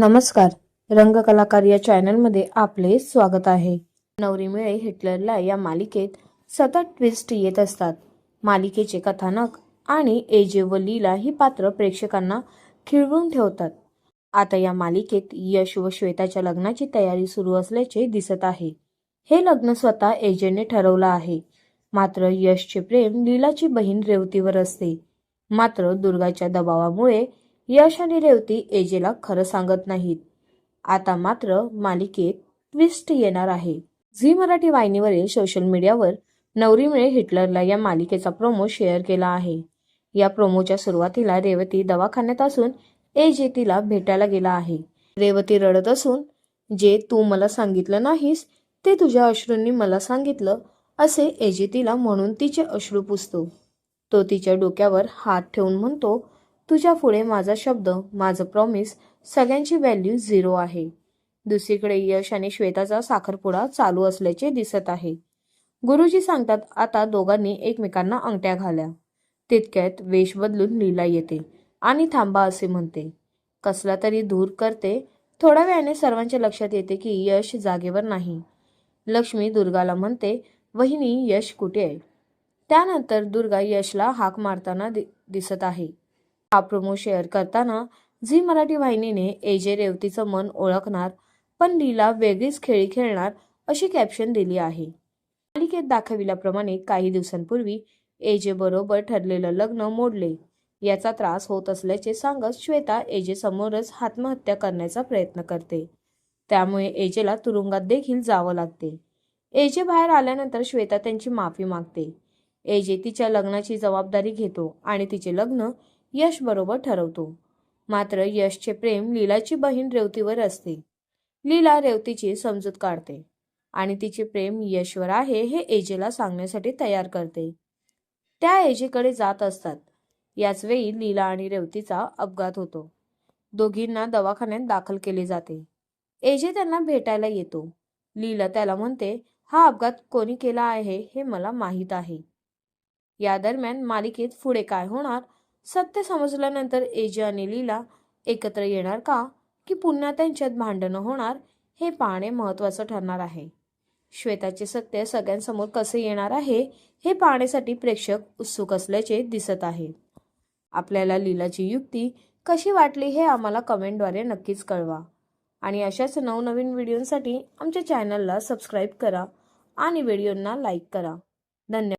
नमस्कार. रंगकलाकार या चॅनलमध्ये आपले स्वागत आहे. नवरी मिळे हिटलरला या मालिकेत सतत ट्विस्ट येत असतात. मालिकेचे कथानक आणि एजे व लीला ही पात्र प्रेक्षकांना खिळवून ठेवतात. आता या मालिकेत यश व श्वेताच्या लग्नाची तयारी सुरू असल्याचे दिसत आहे. हे लग्न स्वतः एजेने ठरवलं आहे. मात्र यशचे प्रेम लीलाची बहीण रेवतीवर असते. मात्र दुर्गाच्या दबावामुळे यश आणि रेवती एजेला खरं सांगत नाहीत. आता मात्र मालिकेत ट्विस्ट येणार आहे. झी मराठी वाहिनीवरील सोशल मीडियावर नवरीमुळे हिटलरला या मालिकेचा प्रोमो शेअर केला आहे. या प्रोमोच्या सुरुवातीला रेवती दवाखान्यात असून एजे तिला भेटायला गेला आहे. रेवती रडत असून जे तू मला सांगितलं नाहीस ते तुझ्या अश्रूंनी मला सांगितलं असे एजे तिला म्हणून तिचे अश्रू पुसतो. तो तिच्या डोक्यावर हात ठेवून म्हणतो तुझ्या पुढे माझा शब्द माझं प्रॉमिस सगळ्यांची व्हॅल्यू झिरो आहे. दुसरीकडे यश आणि श्वेताचा साखरपुडा चालू असल्याचे दिसत आहे. गुरुजी सांगतात आता दोघांनी एकमेकांना अंगठ्या घाल्या. तितक्यात वेश बदलून लीला येते आणि थांबा असे म्हणते. कसला तरी धूर करते. थोड्या वेळाने सर्वांच्या लक्षात येते की यश जागेवर नाही. लक्ष्मी दुर्गाला म्हणते वहिनी यश कुठे आहे? त्यानंतर दुर्गा यशला हाक मारताना दि- दिसत आहे. हा प्रोमो शेअर करताना झी मराठी वाहिनीने एजे रेवतीचं मन ओळखणार पण लीला वेगळीच खेळी खेळणार अशी कॅप्शन दिली आहे. मालिकेत दाखविल्याप्रमाणे काही दिवसांपूर्वी एजे बरोबर ठरलेलं लग्न मोडले. याचा त्रास होत असल्याचे सांगत श्वेता एजे समोरच आत्महत्या करण्याचा प्रयत्न करते. त्यामुळे एजेला तुरुंगात देखील जावं लागते. एजे बाहेर आल्यानंतर श्वेता त्यांची माफी मागते. एजे तिच्या लग्नाची जबाबदारी घेतो आणि तिचे लग्न यश बरोबर ठरवतो. मात्र यशचे प्रेम लीलाची बहीण रेवतीवर असते. लीला रेवतीची समजूत काढते आणि तिचे प्रेम यशवर आहे हे एजेला सांगण्यासाठी तयार करते. त्या एजेकडे जात असतात. याच वेळी लीला आणि रेवतीचा अपघात होतो. दोघींना दवाखान्यात दाखल केले जाते. एजे त्यांना भेटायला येतो. लीला त्याला म्हणते हा अपघात कोणी केला आहे हे मला माहीत आहे. या दरम्यान मालिकेत पुढे काय होणार सत्य समजल्यानंतर एजे आणि लीला एकत्र येणार का? की पुन्हा त्यांच्यात भांडणं होणार? हे पाहणे महत्त्वाचं ठरणार आहे. श्वेताचे सत्य सगळ्यांसमोर कसे येणार आहे हे पाहण्यासाठी प्रेक्षक उत्सुक असल्याचे दिसत आहे. आपल्याला लीलाची युक्ती कशी वाटली हे आम्हाला कमेंटद्वारे नक्कीच कळवा. आणि अशाच नवनवीन व्हिडिओंसाठी आमच्या चॅनलला सबस्क्राईब करा आणि व्हिडिओंना लाईक करा. धन्यवाद.